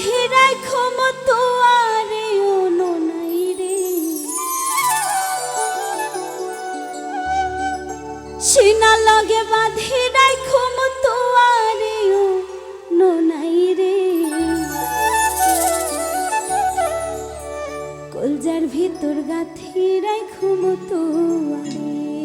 বাঁধিরাই ক্ষমতো আরে নাই রে। সিনা লাগে বাঁধিরাই ক্ষমতো আরে নাই রে। কলজার ভিতর গাথিরাই ক্ষমতো আরে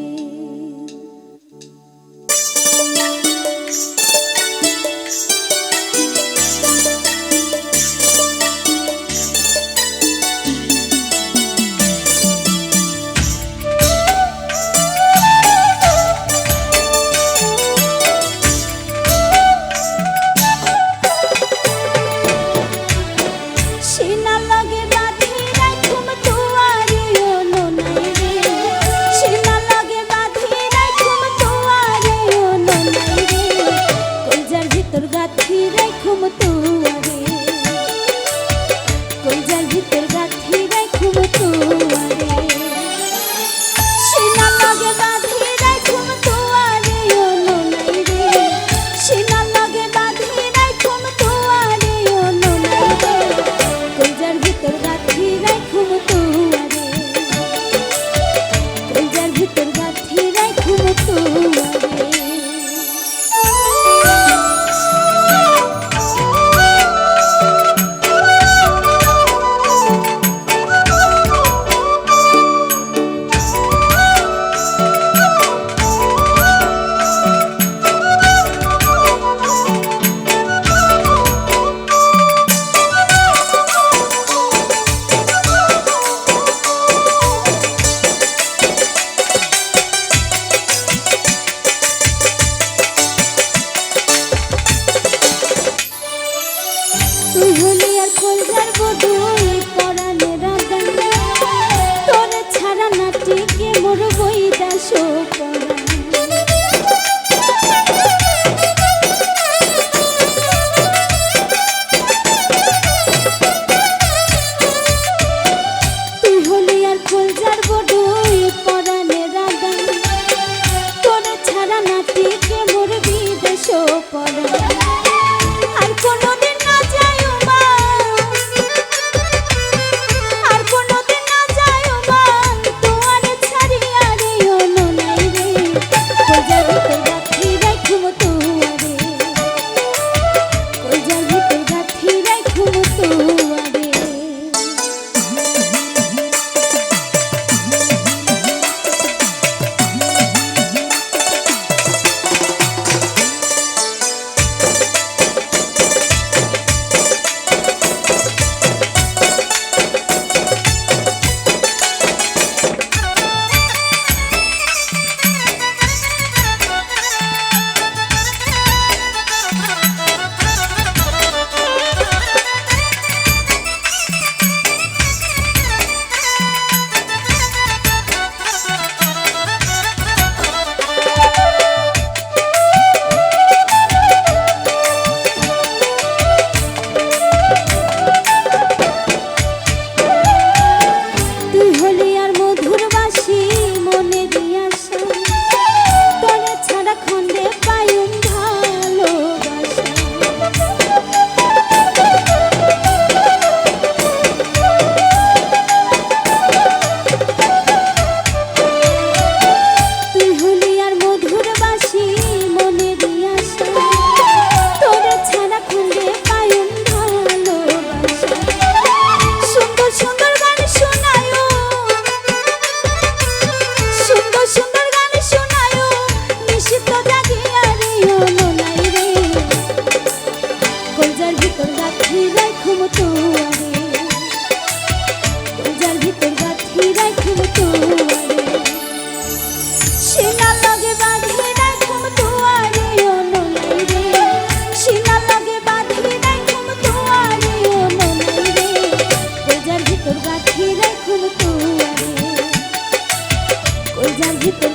so. ভিতর গাঁথি রাখুম তোয়ারে। রোজার ভিতর গাঁথি রাখুম তোয়ারে। সেনা লাগে বাঁধি রাখুম তোয়ারে, ও রে। সেনা লাগে বাঁধি রাখুম তোয়ারে, ও নলাই রে। রোজার ভিতর গাঁথি রাখুম তোয়ারে। রোজার ভিতর